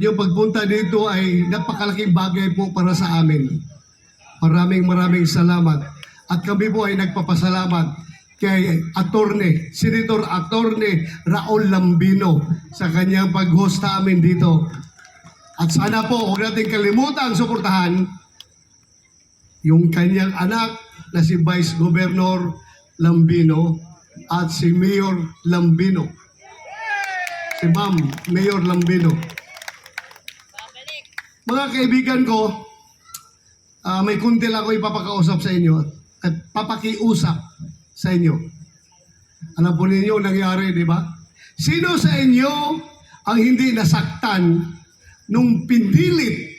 Yung pagpunta dito ay napakalaking bagay po para sa amin. Maraming maraming salamat. At kami po ay nagpapasalamat kay Attorney, Senator Attorney Raul Lambino sa kanyang pag-host amin dito. At sana po, huwag natin kalimutan suportahan yung kanyang anak na si Vice Governor Lambino at si Mayor Lambino. Si Ma'am Mayor Lambino. Mga kaibigan ko, ah, may kunti lang ako ipapakausap sa inyo at papakiusap sa inyo. Alam po ninyo ang nangyari, di ba? Sino sa inyo ang hindi nasaktan nung pindilit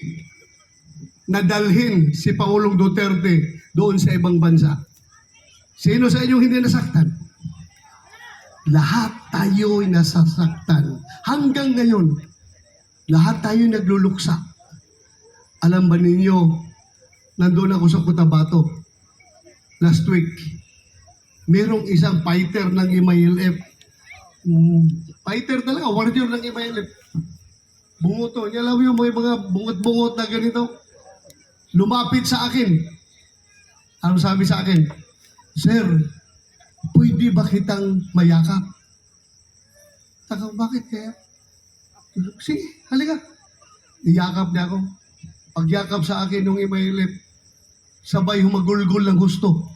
na dalhin si Pangulong Duterte doon sa ibang bansa? Sino sa inyo hindi nasaktan? Lahat tayo ay nasasaktan. Hanggang ngayon, lahat tayo nagluluksa. Alam ba ninyo, nandun ako sa Cotabato last week. Merong isang fighter ng MILF. Mm, fighter talaga, warrior ng MILF. Bungoto. Niya alam yung may mga bungot-bungot na ganito. Lumapit sa akin. Ano sabi sa akin? Sir, pwede ba kitang mayakap? Taka, bakit kaya? Sige, halika. Niyakap niya ako. Pagyakap sa akin nung imailip, sabay humagulgol ng gusto.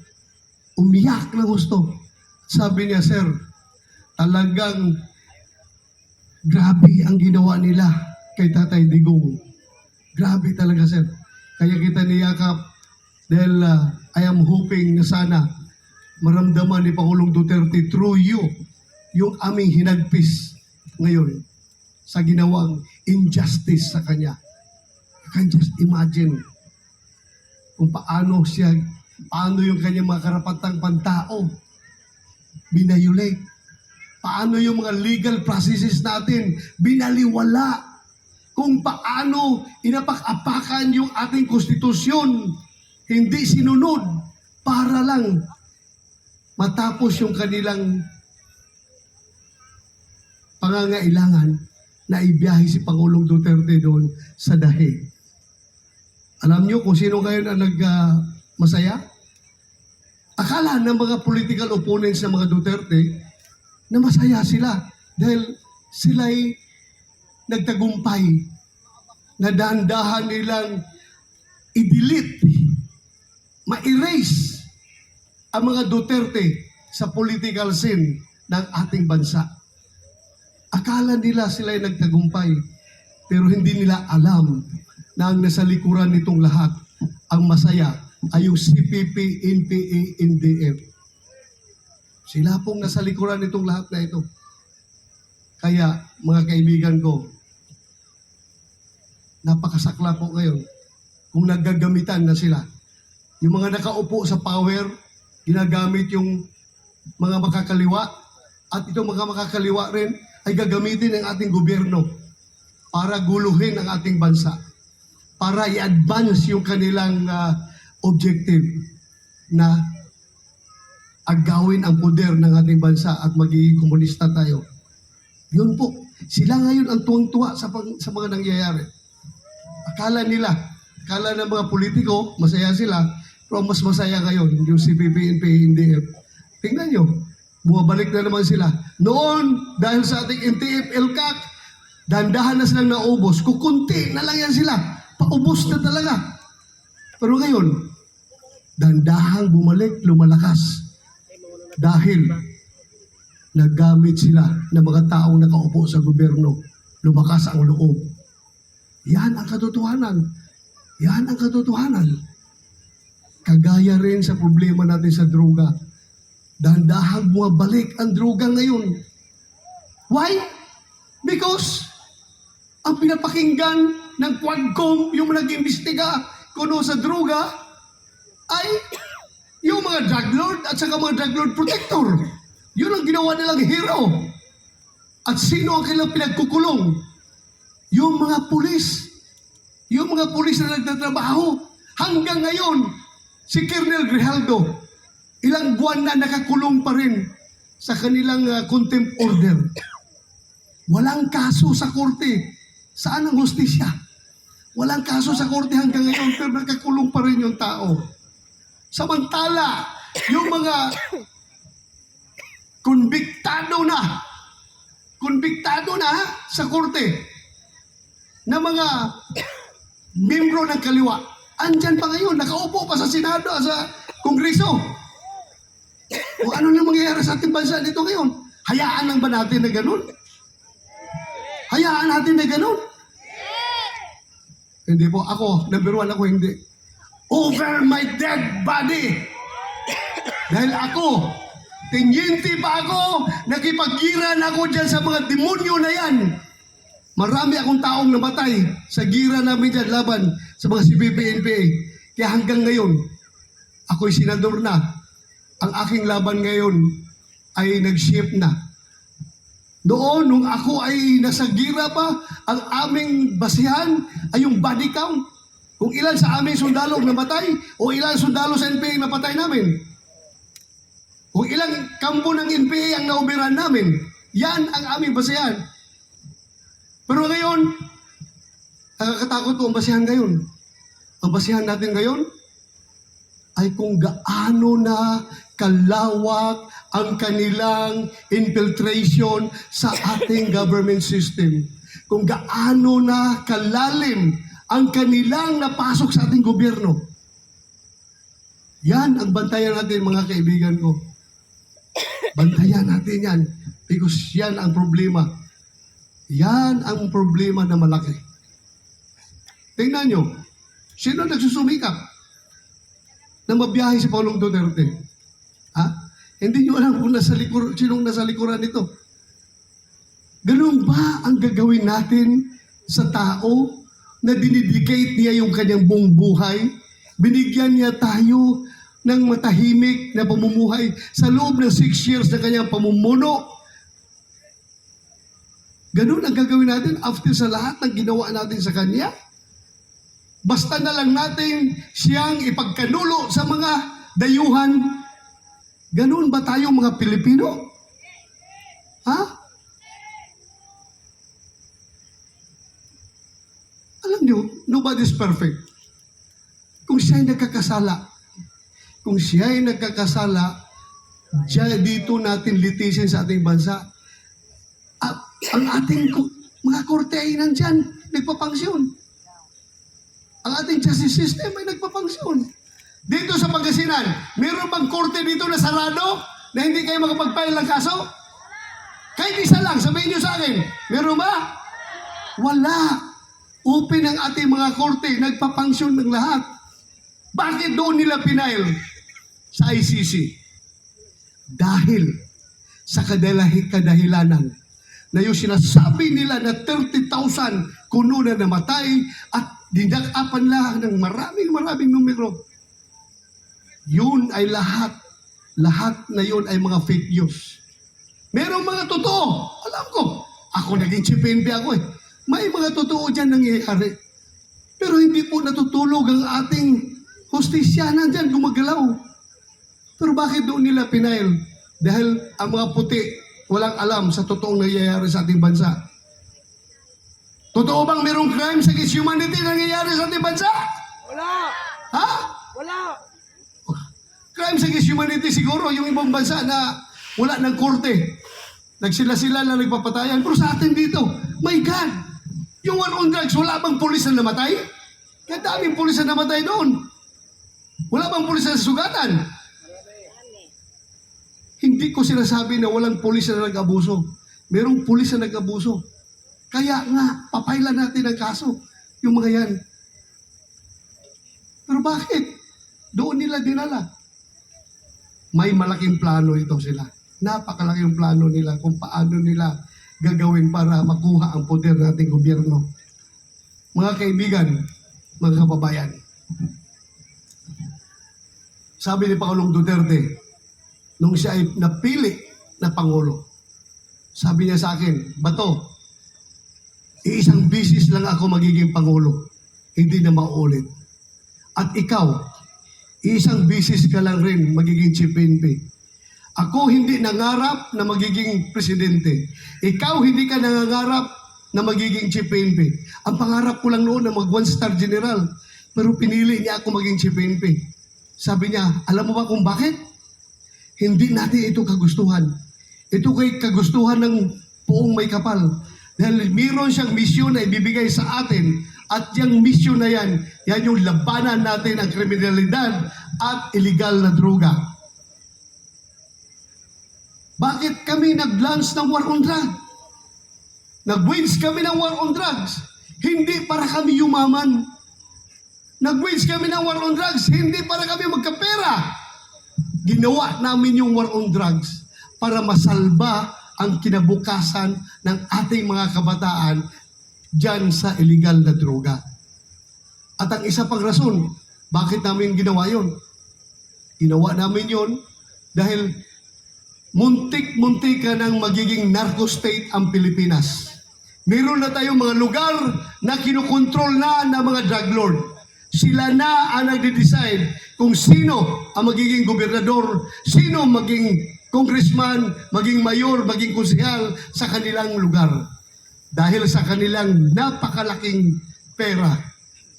Umiyak ng gusto. Sabi niya, Sir, talagang grabe ang ginawa nila kay Tatay Digong. Grabe talaga, Sir. Kaya kita niyakap dahil ah, I am hoping na sana maramdaman ni Pangulong Duterte through you yung aming hinagpis ngayon sa ginawang injustice sa kanya. Can just imagine kung paano siya, paano yung kanyang mga karapatang pantao binayulate. Paano yung mga legal processes natin binaliwala. Kung paano inapak-apakan yung ating konstitusyon, hindi sinunod para lang matapos yung kanilang pangangailangan na ibiyahe si Pangulong Duterte doon sa dahi. Alam niyo kung sino ngayon ang nag ah, masaya? Akala ng mga political opponents ng mga Duterte na masaya sila dahil sila'y nagtagumpay na dahan-dahan nilang i-delete, ma-erase ang mga Duterte sa political scene ng ating bansa. Akala nila sila ay nagtagumpay, pero hindi nila alam na ang nasa likuran nitong lahat, ang masaya ay yung CPP, NPA, NDF. Sila pong nasa likuran nitong lahat na ito. Kaya, mga kaibigan ko, napakasakla po ngayon kung naggagamitan na sila. Yung mga nakaupo sa power, ginagamit yung mga makakaliwa at itong mga makakaliwa rin ay gagamitin ng ating gobyerno para guluhin ang ating bansa para i-advance yung kanilang ah, objective na agawin ang poder ng ating bansa at magiging komunista tayo. Yun po. Sila ngayon ang tuwang-tuwa sa, pang- sa mga nangyayari. Akala nila, akala ng mga politiko, masaya sila, pero mas masaya ngayon yung CPP, NPA, NDF. Tingnan nyo, bumabalik na naman sila. Noon, dahil sa ating NTF, LCAC, dandahan na silang naubos. Kukunti na lang yan sila. Paubos na talaga. Pero ngayon, dandahang bumalik, lumalakas. Dahil naggamit sila ng mga taong nakaupo sa gobyerno. Lumakas ang loob. Yan ang katotohanan. Yan ang katotohanan. Kagaya rin sa problema natin sa droga. Dahan-dahang bumabalik ang droga ngayon. Why? Because ang pinapakinggan ng Quadcom, yung nag-imbestiga kuno sa droga, ay yung mga drug lord at saka mga drug lord protector. Yun ang ginawa nilang hero. At sino ang kailang pinagkukulong? Yung mga pulis. Yung mga pulis na nagtatrabaho. Hanggang ngayon, si Colonel Grijaldo, ilang buwan na nakakulong pa rin sa kanilang ah, contempt order. Walang kaso sa korte. Saan ang hustisya? Walang kaso sa korte hanggang ngayon pero nagkakulong pa rin yung tao. Samantala, yung mga konbiktado na, konbiktado na sa korte na mga membro ng kaliwa, andyan pa ngayon, nakaupo pa sa Senado, sa Kongreso. O ano na mangyayari sa ating bansa dito ngayon? Hayaan lang ba natin na ganun? Hayaan natin na ganun? Hindi po. Ako, number one ako hindi. Over my dead body. Dahil ako, tinyente pa ako, nakipaggiran ako dyan sa mga demonyo na yan. Marami akong taong namatay sa gira namin dyan laban sa mga CPP-NPA. Kaya hanggang ngayon, ako'y senador na. Ang aking laban ngayon ay nag-shift na. Doon, nung ako ay nasa gira pa, ang aming basihan ay yung body count. Kung ilan sa aming sundalo namatay o ilan sundalo sa NPA napatay namin. Kung ilang kampo ng NPA ang naubiran namin. Yan ang aming basihan. Pero ngayon, nakakatakot ang basihan ngayon. Ang basihan natin ngayon ay kung gaano na kalawak ang kanilang infiltration sa ating government system. Kung gaano na kalalim ang kanilang napasok sa ating gobyerno. Yan ang bantayan natin mga kaibigan ko. Bantayan natin yan because yan ang problema. Yan ang problema na malaki. Tingnan nyo, sino nagsusumikap na mabiyahe si Paulong Duterte? Hindi nyo alam kung nasa likur, sinong nasa likuran nito. Ganun ba ang gagawin natin sa tao na dinidicate niya yung kanyang buong buhay? Binigyan niya tayo ng matahimik na pamumuhay sa loob ng six years na kanyang pamumuno. Ganun ang gagawin natin after sa lahat ng ginawa natin sa Kanya. Basta na lang natin siyang ipagkanulo sa mga dayuhan. Ganun ba tayo mga Pilipino? Ha? Alam niyo, nobody's perfect. Kung siya ay nagkakasala, kung siya ay nagkakasala, diyan dito natin litisin sa ating bansa. At ang ating mga korte ay nandyan, nagpapangsyon. Ang ating justice system ay nagpapangsyon. Dito sa Pangasinan, meron bang korte dito na sarado na hindi kayo makapag-file ng kaso? Kahit isa lang, sabihin niyo sa akin, meron ba? Wala. Open ang ating mga korte, nagpapangsyon ng lahat. Bakit doon nila pinail sa ICC? Dahil sa kadalahi kadahilanan na yung sinasabi nila na 30,000 kuno na namatay at dinakapan lang ng maraming maraming numero. Yun ay lahat. Lahat na yun ay mga fake news. Merong mga totoo. Alam ko. Ako naging chief PNP ako eh. May mga totoo dyan nangyayari. Pero hindi po natutulog ang ating hustisya nandyan gumagalaw. Pero bakit doon nila pinail? Dahil ang mga puti walang alam sa totoong nangyayari sa ating bansa. Totoo bang merong crimes against humanity nangyayari sa ating bansa? Wala! Ha? Wala! Crimes against humanity siguro yung ibang bansa na wala ng korte. Nagsila-sila na nagpapatayan. Pero sa atin dito, my God, yung war on drugs, wala bang pulis na namatay? Kaya daming pulis na namatay doon. Wala bang pulis na sugatan? Hindi ko sinasabi na walang pulis na nag-abuso. Merong pulis na nag-abuso. Kaya nga, papailan natin ang kaso. Yung mga yan. Pero bakit? Doon nila dinala. May malaking plano ito sila. Napakalaking plano nila kung paano nila gagawin para makuha ang poder nating gobyerno. Mga kaibigan, mga kababayan, sabi ni Pangulong Duterte, nung siya ay napili na Pangulo, sabi niya sa akin, Bato, iisang bisis lang ako magiging Pangulo, hindi na maulit. At ikaw, isang bisis ka lang rin magiging chief PNP. Ako hindi nangarap na magiging presidente. Ikaw hindi ka nangangarap na magiging chief PNP. Ang pangarap ko lang noon na mag one-star general. Pero pinili niya ako maging chief PNP. Sabi niya, alam mo ba kung bakit? Hindi natin ito kagustuhan. Ito kay kagustuhan ng buong may kapal. Dahil mayroon siyang misyon na ibibigay sa atin at yung misyon na yan, yan yung labanan natin ang kriminalidad at illegal na droga. Bakit kami nag-launch ng war on drug? Nag-wins kami ng war on drugs. Hindi para kami yumaman. Nag-wins kami ng war on drugs. Hindi para kami magkapera. Ginawa namin yung war on drugs para masalba ang kinabukasan ng ating mga kabataan dyan sa illegal na droga. At ang isa pang rason, bakit namin ginawa yon? Ginawa namin yon dahil muntik-muntik ka ng magiging narco state ang Pilipinas. Meron na tayong mga lugar na kinukontrol na ng mga drug lord. Sila na ang nagde-decide kung sino ang magiging gobernador, sino maging congressman, maging mayor, maging konsehal sa kanilang lugar. Dahil sa kanilang napakalaking pera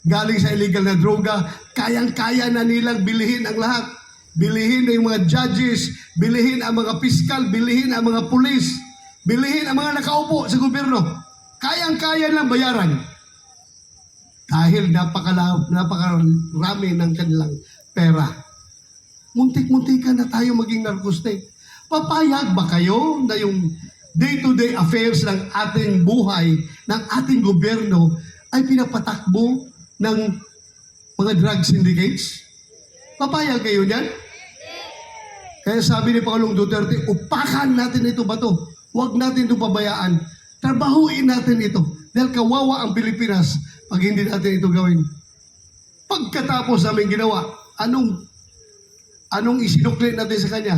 galing sa illegal na droga, kayang-kaya na nilang bilihin ang lahat. Bilihin ang mga judges, bilihin ang mga piskal, bilihin ang mga pulis, bilihin ang mga nakaupo sa gobyerno. Kayang-kaya lang bayaran. Dahil napakala, napakarami ng kanilang pera. Muntik-muntikan na tayo maging narco state. Papayag ba kayo na yung day-to-day affairs ng ating buhay, ng ating gobyerno, ay pinapatakbo ng mga drug syndicates? Papayag kayo niyan? Kaya sabi ni Pangulong Duterte, upakan natin ito ba to? Huwag natin ito pabayaan. Trabahuin natin ito. Dahil kawawa ang Pilipinas pag hindi natin ito gawin. Pagkatapos namin ginawa, anong anong isinukli natin sa kanya?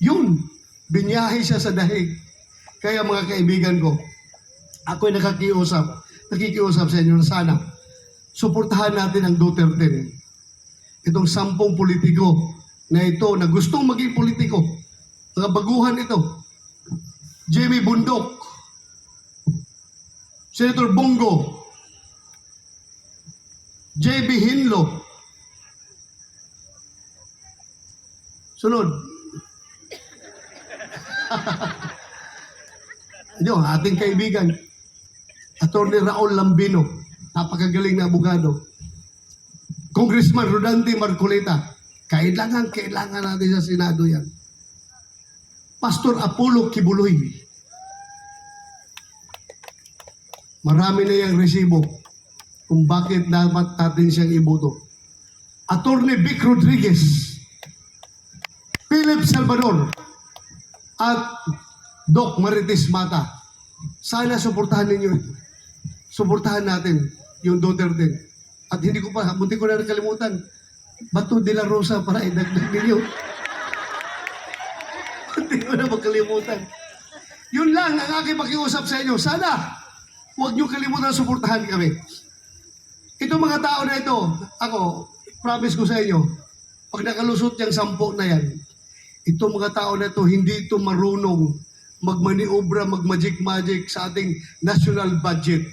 Yun, binyahe siya sa dahig. Kaya mga kaibigan ko, ako'y nakakiusap, nakikiusap sa inyo na sana, suportahan natin ang Duterte. Itong sampung politiko na ito, na gustong maging politiko, mga baguhan ito. Jamie Bundok, Senator Bongo, JB Hinlo, sunod, Yung ating kaibigan, Attorney Raul Lambino, napakagaling na abogado. Congressman Rodante Marcoleta, kailangan, kailangan natin sa Senado yan. Pastor Apollo Kibuloy, marami na yung resibo kung bakit dapat natin siyang iboto. Attorney Vic Rodriguez, Philip Salvador, at Doc Marites Mata. Sana suportahan ninyo ito. Suportahan natin yung Duterte. At hindi ko pa, munti ko na nakalimutan. Bato de la Rosa para idagdag ninyo. Munti ko na makalimutan. Yun lang ang aking pakiusap sa inyo. Sana, huwag niyo kalimutan suportahan kami. Itong mga tao na ito, ako, promise ko sa inyo, pag nakalusot yung sampo na yan, itong mga tao na ito, hindi ito marunong magmaniobra, magmagic-magic sa ating national budget.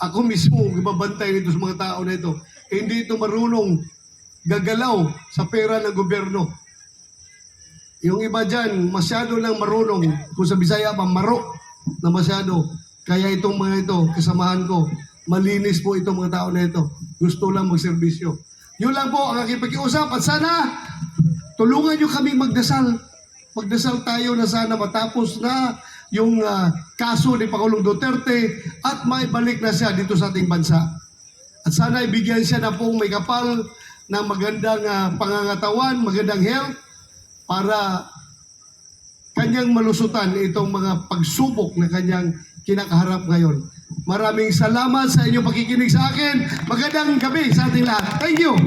Ako mismo, ibabantay nito sa mga tao na ito. Eh, hindi ito marunong gagalaw sa pera ng gobyerno. Yung iba dyan, masyado lang marunong. Kung sa Bisaya pa, maro na masyado. Kaya itong mga ito, kasamahan ko, malinis po itong mga tao na ito. Gusto lang magserbisyo. Yun lang po ang aking pakiusap. At sana, tulungan nyo kami magdasal. Magdasal tayo na sana matapos na yung ah, kaso ni Pangulong Duterte at may balik na siya dito sa ating bansa. At sana ibigyan siya na pong may kapal ng magandang ah, pangangatawan, magandang health para kanyang malusutan itong mga pagsubok na kanyang kinakaharap ngayon. Maraming salamat sa inyong pakikinig sa akin. Magandang gabi sa ating lahat. Thank you.